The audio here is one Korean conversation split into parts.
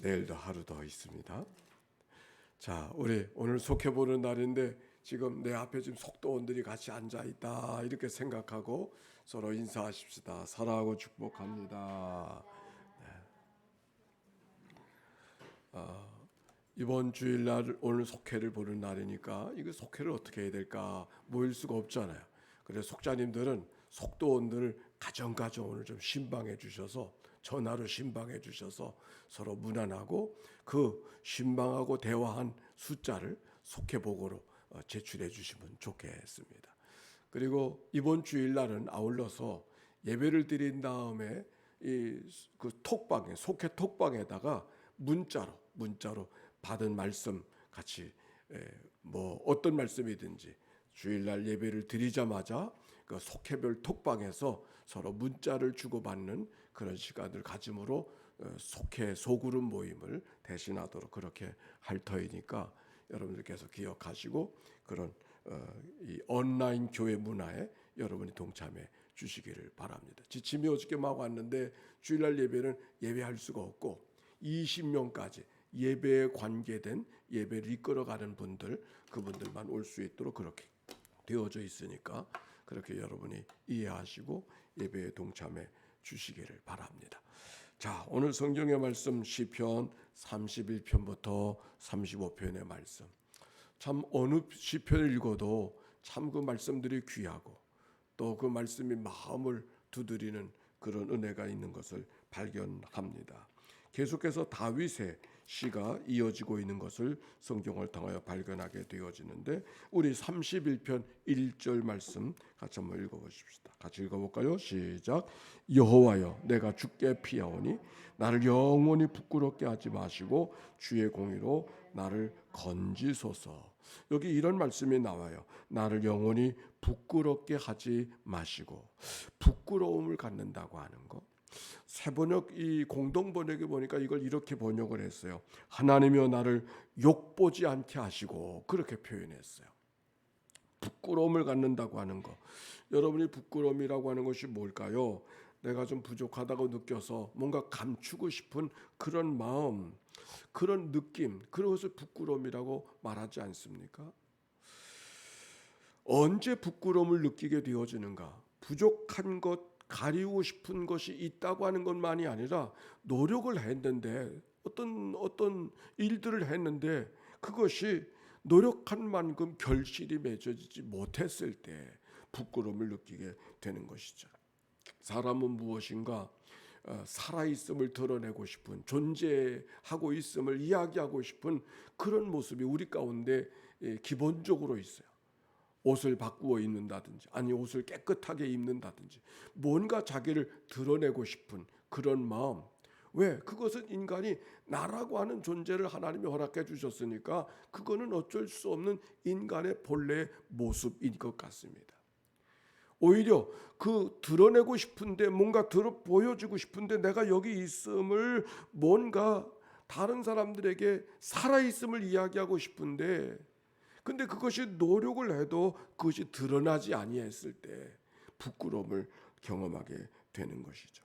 내일도 하루 더 있습니다. 자, 우리 오늘 속해 보는 날인데 지금 내 앞에 지금 속도원들이 같이 앉아 있다 이렇게 생각하고 서로 인사하십시다. 사랑하고 축복합니다. 네. 아, 이번 주일날 오늘 속회를 보는 날이니까 이거 속회를 어떻게 해야 될까 모일 수가 없잖아요. 그래서 속자님들은 속도원들을 가정가정 오늘 좀 신방해 주셔서 전화로 신방해 주셔서 서로 문안하고 그 신방하고 대화한 숫자를 속회복으로 어, 제출해 주시면 좋겠습니다. 그리고 이번 주일 날은 아울러서 예배를 드린 다음에 이 그 톡방에 속회 톡방에다가 문자로 문자로 받은 말씀 같이 에, 뭐 어떤 말씀이든지 주일날 예배를 드리자마자 그 속회별 톡방에서 서로 문자를 주고받는 그런 시간을 가짐으로 어, 속회 소그룹 모임을 대신하도록 그렇게 할 터이니까 여러분들께서 기억하시고 그런 어, 이 온라인 교회 문화에 여러분이 동참해 주시기를 바랍니다. 지침이 어저께 막 왔는데 주일날 예배는 예배할 수가 없고 20명까지 예배에 관계된 예배를 이끌어가는 분들 그분들만 올 수 있도록 그렇게 되어져 있으니까 그렇게 여러분이 이해하시고 예배에 동참해 주시기를 바랍니다. 자, 오늘 성경의 말씀 시편 31편부터 35편의 말씀. 참 어느 시편을 읽어도 참 그 말씀들이 귀하고 또 그 말씀이 마음을 두드리는 그런 은혜가 있는 것을 발견합니다. 계속해서 다윗의 시가 이어지고 있는 것을 성경을 통하여 발견하게 되어지는데 우리 31편 1절 말씀 같이 한번 읽어 보십시다. 같이 읽어 볼까요? 시작. 여호와여 내가 주께 피하오니 나를 영원히 부끄럽게 하지 마시고 주의 공의로 나를 건지소서. 여기 이런 말씀이 나와요. 나를 영원히 부끄럽게 하지 마시고 부끄러움을 갖는다고 하는 거. 새 번역 이 공동 번역에 보니까 이걸 이렇게 번역을 했어요. 하나님이여 나를 욕보지 않게 하시고 그렇게 표현했어요. 부끄러움을 갖는다고 하는 거. 여러분이 부끄러움이라고 하는 것이 뭘까요? 내가 좀 부족하다고 느껴서 뭔가 감추고 싶은 그런 마음, 그런 느낌, 그것을 부끄러움이라고 말하지 않습니까? 언제 부끄러움을 느끼게 되어지는가? 부족한 것, 가리고 싶은 것이 있다고 하는 것만이 아니라 노력을 했는데 어떤 어떤 일들을 했는데 그것이 노력한 만큼 결실이 맺어지지 못했을 때 부끄러움을 느끼게 되는 것이죠. 사람은 무엇인가 어, 살아 있음을 드러내고 싶은 존재하고 있음을 이야기하고 싶은 그런 모습이 우리 가운데 예, 기본적으로 있어요. 옷을 바꾸어 입는다든지 아니 옷을 깨끗하게 입는다든지 뭔가 자기를 드러내고 싶은 그런 마음 왜 그것은 인간이 나라고 하는 존재를 하나님이 허락해 주셨으니까 그거는 어쩔 수 없는 인간의 본래의 모습인 것 같습니다. 오히려 그 드러내고 싶은데 뭔가 들어 보여주고 싶은데 내가 여기 있음을 뭔가 다른 사람들에게 살아 있음을 이야기하고 싶은데 근데 그것이 노력을 해도 그것이 드러나지 아니했을 때 부끄러움을 경험하게 되는 것이죠.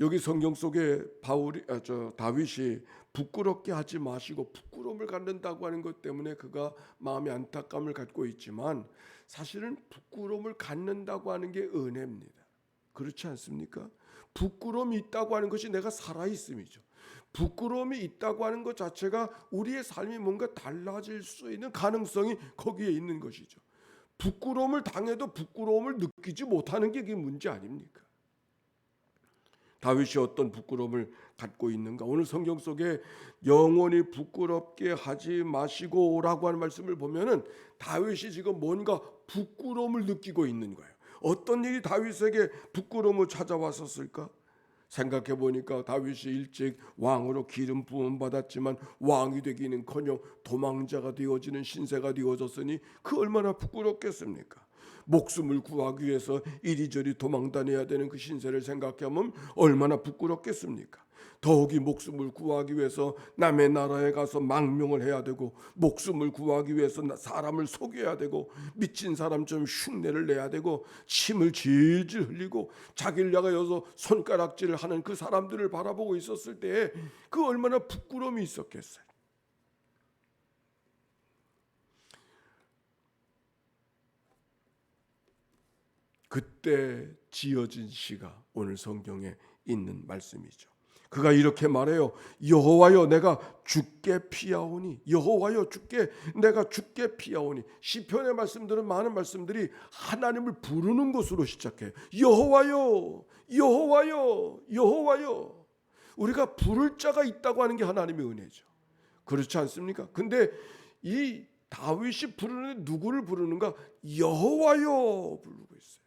여기 성경 속에 바울이 아, 저 다윗이 부끄럽게 하지 마시고 부끄러움을 갖는다고 하는 것 때문에 그가 마음의 안타까움을 갖고 있지만 사실은 부끄러움을 갖는다고 하는 게 은혜입니다. 그렇지 않습니까? 부끄러움이 있다고 하는 것이 내가 살아 있음이죠. 부끄러움이 있다고 하는 것 자체가 우리의 삶이 뭔가 달라질 수 있는 가능성이 거기에 있는 것이죠. 부끄러움을 당해도 부끄러움을 느끼지 못하는 게 그게 문제 아닙니까? 다윗이 어떤 부끄러움을 갖고 있는가? 오늘 성경 속에 영원히 부끄럽게 하지 마시고라고 하는 말씀을 보면은 다윗이 지금 뭔가 부끄러움을 느끼고 있는 거예요. 어떤 일이 다윗에게 부끄러움을 찾아왔었을까? 생각해 보니까 다윗이 일찍 왕으로 기름 부음 받았지만 왕이 되기는커녕 도망자가 되어지는 신세가 되어졌으니 그 얼마나 부끄럽겠습니까? 목숨을 구하기 위해서 이리저리 도망다녀야 되는 그 신세를 생각하면 얼마나 부끄럽겠습니까? 더욱이 목숨을 구하기 위해서 남의 나라에 가서 망명을 해야 되고 목숨을 구하기 위해서 나- 사람을 속여야 되고 미친 사람처럼 흉내를 내야 되고 침을 질질 흘리고 자기를 향하여서 손가락질을 하는 그 사람들을 바라보고 있었을 때에 그 얼마나 부끄러움이 있었겠어요. 그때 지어진 시가 오늘 성경에 있는 말씀이죠. 그가 이렇게 말해요. 여호와여 내가 죽게 피하오니 여호와여 죽게 내가 죽게 피하오니 시편의 말씀들은 많은 말씀들이 하나님을 부르는 것으로 시작해요. 여호와여 여호와여 여호와여 우리가 부를 자가 있다고 하는 게 하나님의 은혜죠. 그렇지 않습니까? 근데 이 다윗이 부르는 누구를 부르는가? 여호와여 부르고 있어요.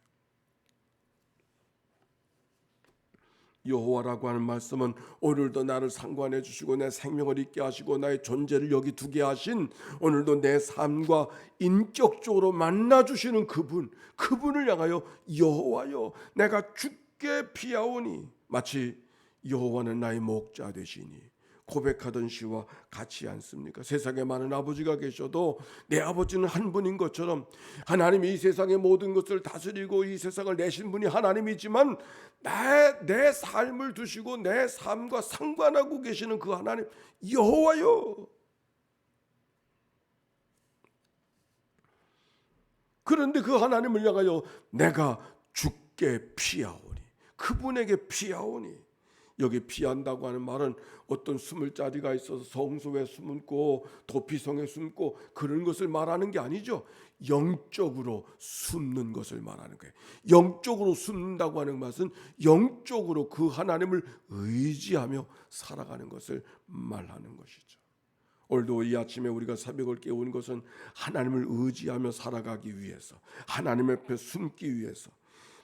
여호와라고 하는 말씀은 오늘도 나를 상관해 주시고 내 생명을 있게 하시고 나의 존재를 여기 두게 하신 오늘도 내 삶과 인격적으로 만나 주시는 그분 그분을 향하여 여호와여 내가 죽게 피하오니 마치 여호와는 나의 목자 되시니 고백하던 시와 같지 않습니까? 세상에 많은 아버지가 계셔도 내 아버지는 한 분인 것처럼 하나님이 이 세상의 모든 것을 다스리고 이 세상을 내신 분이 하나님이지만 내, 내 삶을 두시고 내 삶과 상관하고 계시는 그 하나님 여호와요. 그런데 그 하나님을 향하여 내가 죽게 피하오니 그분에게 피하오니 여기 피한다고 하는 말은 어떤 숨을 자리가 있어서 성소에 숨고 도피성에 숨고 그런 것을 말하는 게 아니죠. 영적으로 숨는 것을 말하는 거예요. 영적으로 숨는다고 하는 것은 영적으로 그 하나님을 의지하며 살아가는 것을 말하는 것이죠. 오늘도 이 아침에 우리가 새벽을 깨운 것은 하나님을 의지하며 살아가기 위해서 하나님 앞에 숨기 위해서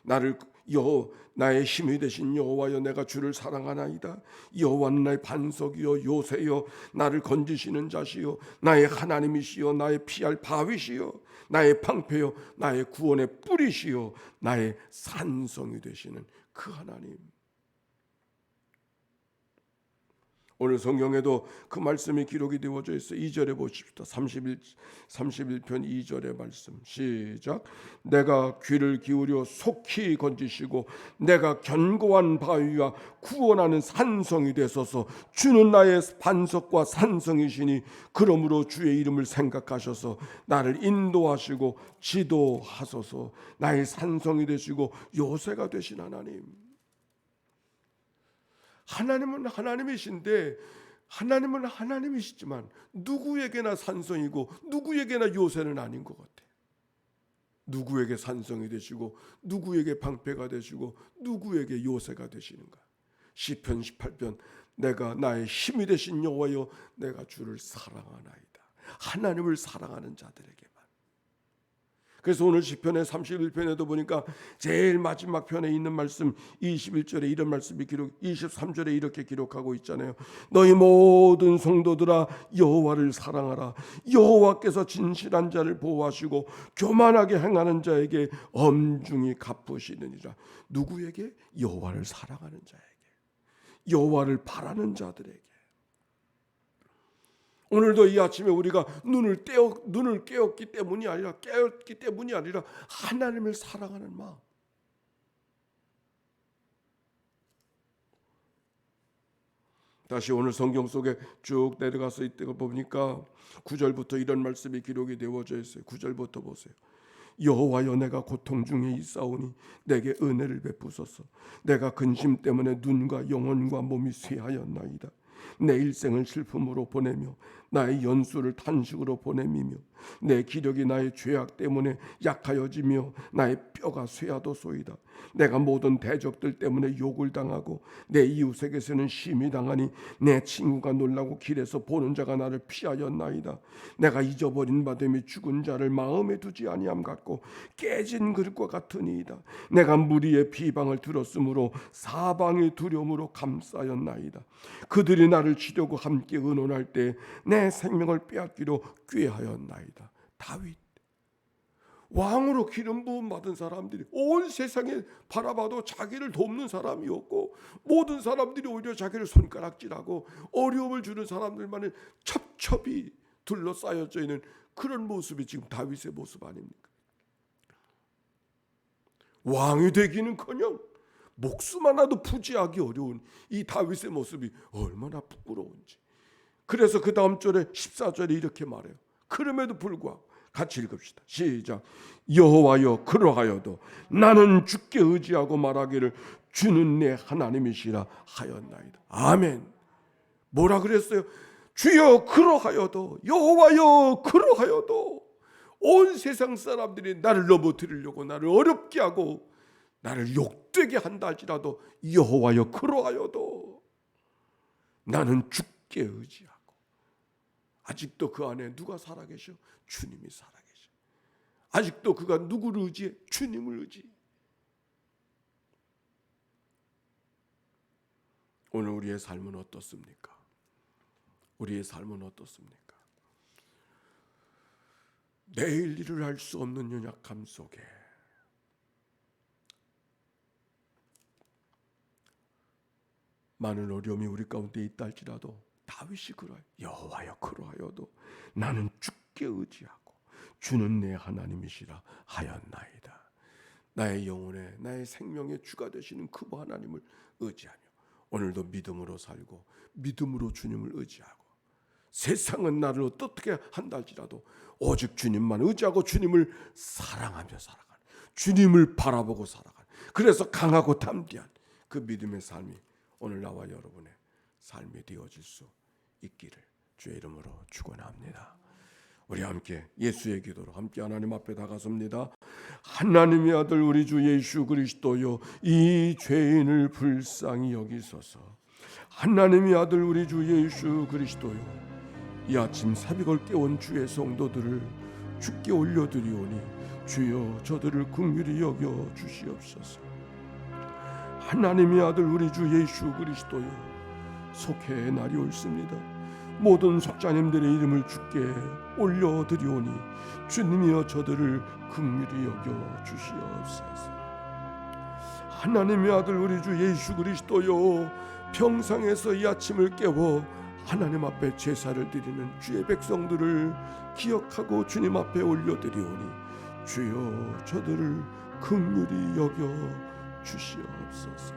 나를 여호 나의 힘이 되신 여호와여 내가 주를 사랑하나이다. 여호와는 나의 반석이요 요새요 나를 건지시는 자시요 나의 하나님이시요 나의 피할 바위시요 나의 방패요 나의 구원의 뿌리시요 나의 산성이 되시는 그 하나님 오늘 성경에도 그 말씀이 기록이 되어져 있어 2절에 보십시다. 31 31편 2절의 말씀. 시작. 내가 귀를 기울여 속히 건지시고 내가 견고한 바위와 구원하는 산성이 되소서. 주는 나의 반석과 산성이시니 그러므로 주의 이름을 생각하셔서 나를 인도하시고 지도하소서. 나의 산성이 되시고 요새가 되신 하나님. 하나님은 하나님이신데 하나님은 하나님이시지만 누구에게나 산성이고 누구에게나 요새는 아닌 것 같아. 누구에게 산성이 되시고 누구에게 방패가 되시고 누구에게 요새가 되시는가? 시편 18편 내가 나의 힘이 되신 여호와여 내가 주를 사랑하나이다. 하나님을 사랑하는 자들에게만. 그래서 오늘 시편의 31편에도 보니까 제일 마지막 편에 있는 말씀 21절에 이런 말씀이 기록 23절에 이렇게 기록하고 있잖아요. 너희 모든 성도들아 여호와를 사랑하라. 여호와께서 진실한 자를 보호하시고 교만하게 행하는 자에게 엄중히 갚으시느니라. 누구에게 여호와를 사랑하는 자에게 여호와를 바라는 자들에게 오늘도 이 아침에 우리가 눈을 떼어 눈을 깨었기 때문이 아니라 깨었기 때문이 아니라 하나님을 사랑하는 마음. 다시 오늘 성경 속에 쭉 내려가서 이때가 보니까 9절부터 이런 말씀이 기록이 되어져 있어요. 9절부터 보세요. 여호와여 내가 고통 중에 있사오니 내게 은혜를 베푸소서. 내가 근심 때문에 눈과 영혼과 몸이 쇠하였나이다. 내 일생을 슬픔으로 보내며 나의 연수를 탄식으로 보내미며 내 기력이 나의 죄악 때문에 약하여지며 나의 뼈가 쇠하도소이다. 내가 모든 대적들 때문에 욕을 당하고 내 이웃에게서는 심히 당하니 내 친구가 놀라고 길에서 보는 자가 나를 피하였나이다. 내가 잊어버린 바됨이 죽은 자를 마음에 두지 아니함 같고 깨진 그릇과 같으니이다. 내가 무리의 비방을 들었으므로 사방의 두려움으로 감싸였나이다. 그들이 나를 치려고 함께 의논할 때 내 생명을 빼앗기로 꾀하였나이다. 다윗 왕으로 기름 부음 받은 사람들이 온 세상에 바라봐도 자기를 돕는 사람이 없고 모든 사람들이 오히려 자기를 손가락질하고 어려움을 주는 사람들만을 첩첩이 둘러싸여져 있는 그런 모습이 지금 다윗의 모습 아닙니까? 왕이 되기는커녕 목숨 하나도 부지하기 어려운 이 다윗의 모습이 얼마나 부끄러운지. 그래서 그 다음 절에 14절에 이렇게 말해요. 그럼에도 불구하고 같이 읽읍시다. 시작. 여호와여 그러하여도 나는 주께 의지하고 말하기를 주는 내 하나님이시라 하였나이다. 아멘. 뭐라 그랬어요? 주여 그러하여도 여호와여 그러하여도 온 세상 사람들이 나를 넘어뜨리려고 나를 어렵게 하고 나를 욕되게 한다 할지라도 여호와여 그러하여도 나는 주께 의지하고 아직도 그 안에 누가 살아계셔? 주님이 살아계셔. 아직도 그가 누구를 의지해? 주님을 의지. 오늘 우리의 삶은 어떻습니까? 우리의 삶은 어떻습니까? 내일 일을 할 수 없는 연약함 속에 많은 어려움이 우리 가운데 있다 할지라도 다윗이 그러해 여호와여 그러하여도 나는 주께 의지하고 주는 내 하나님이시라 하였나이다. 나의 영혼의 나의 생명의 주가 되시는 그 하나님을 의지하며 오늘도 믿음으로 살고 믿음으로 주님을 의지하고 세상은 나를 어떻게 한다 할지라도 오직 주님만 의지하고 주님을 사랑하며 살아가는 주님을 바라보고 살아가는 그래서 강하고 담대한 그 믿음의 삶이 오늘 나와 여러분의 삶이 되어질 수 있기를 주의 이름으로 축원합니다. 우리 함께 예수의 기도로 함께 하나님 앞에 다가섭니다. 하나님의 아들 우리 주 예수 그리스도요 이 죄인을 불쌍히 여기소서. 하나님의 아들 우리 주 예수 그리스도요 이 아침 새벽을 깨운 주의 성도들을 주께 올려드리오니 주여 저들을 긍휼히 여겨 주시옵소서. 하나님의 아들 우리 주 예수 그리스도여 속회의 날이 옳습니다. 모든 속자님들의 이름을 주께 올려드리오니 주님이여 저들을 긍휼히 여겨 주시옵소서. 하나님의 아들 우리 주 예수 그리스도여 평상에서 이 아침을 깨워 하나님 앞에 제사를 드리는 주의 백성들을 기억하고 주님 앞에 올려드리오니 주여 저들을 긍휼히 여겨 주시옵소서.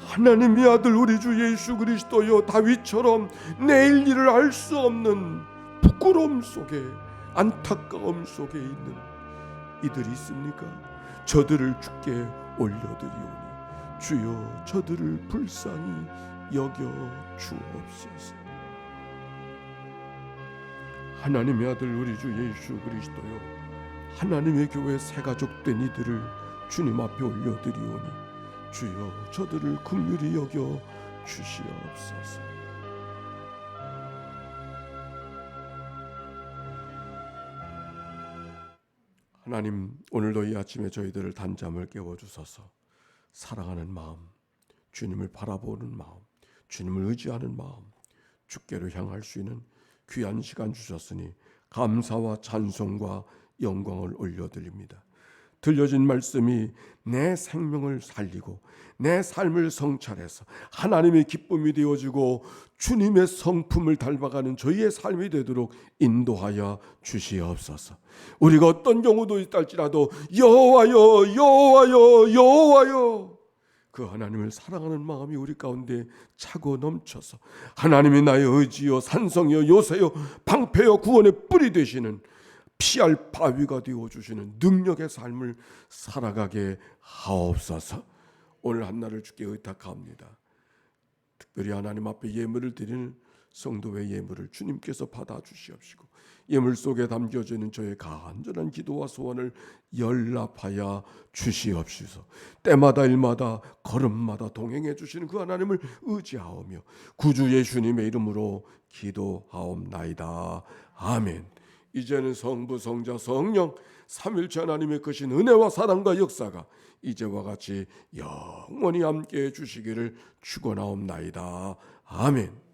하나님의 아들 우리 주 예수 그리스도여 다윗처럼 내일 일을 알 수 없는 부끄러움 속에 안타까움 속에 있는 이들이 있습니까? 저들을 주께 올려드리오니 주여 저들을 불쌍히 여겨 주옵소서. 하나님의 아들 우리 주 예수 그리스도여 하나님의 교회 새 가족 된 이들을 주님 앞에 올려드리오니 주여 저들을 긍휼히 여겨 주시옵소서. 하나님 오늘도 이 아침에 저희들을 단잠을 깨워 주소서. 사랑하는 마음, 주님을 바라보는 마음, 주님을 의지하는 마음, 주께로 향할 수 있는 귀한 시간 주셨으니 감사와 찬송과 영광을 올려드립니다. 들려진 말씀이 내 생명을 살리고 내 삶을 성찰해서 하나님의 기쁨이 되어지고 주님의 성품을 닮아가는 저희의 삶이 되도록 인도하여 주시옵소서. 우리가 어떤 경우도 있달지라도 여호와여 여호와여 여호와여 그 하나님을 사랑하는 마음이 우리 가운데 차고 넘쳐서 하나님이 나의 의지요 산성이요 요새요 방패요 구원의 뿌리 되시는 피할 바위가 되어 주시는 능력의 삶을 살아가게 하옵소서. 오늘 한날을 주께 의탁합니다. 특별히 하나님 앞에 예물을 드리는 성도의 예물을 주님께서 받아 주시옵시고 예물 속에 담겨져 있는 저의 간절한 기도와 소원을 연락하여 주시옵소서. 때마다 일마다 걸음마다 동행해 주시는 그 하나님을 의지하오며 구주 예수님의 이름으로 기도하옵나이다. 아멘. 이제는 성부 성자 성령 삼일체 하나님의 크신 은혜와 사랑과 역사가 이제와 같이 영원히 함께 해 주시기를 축원하옵나이다. 아멘.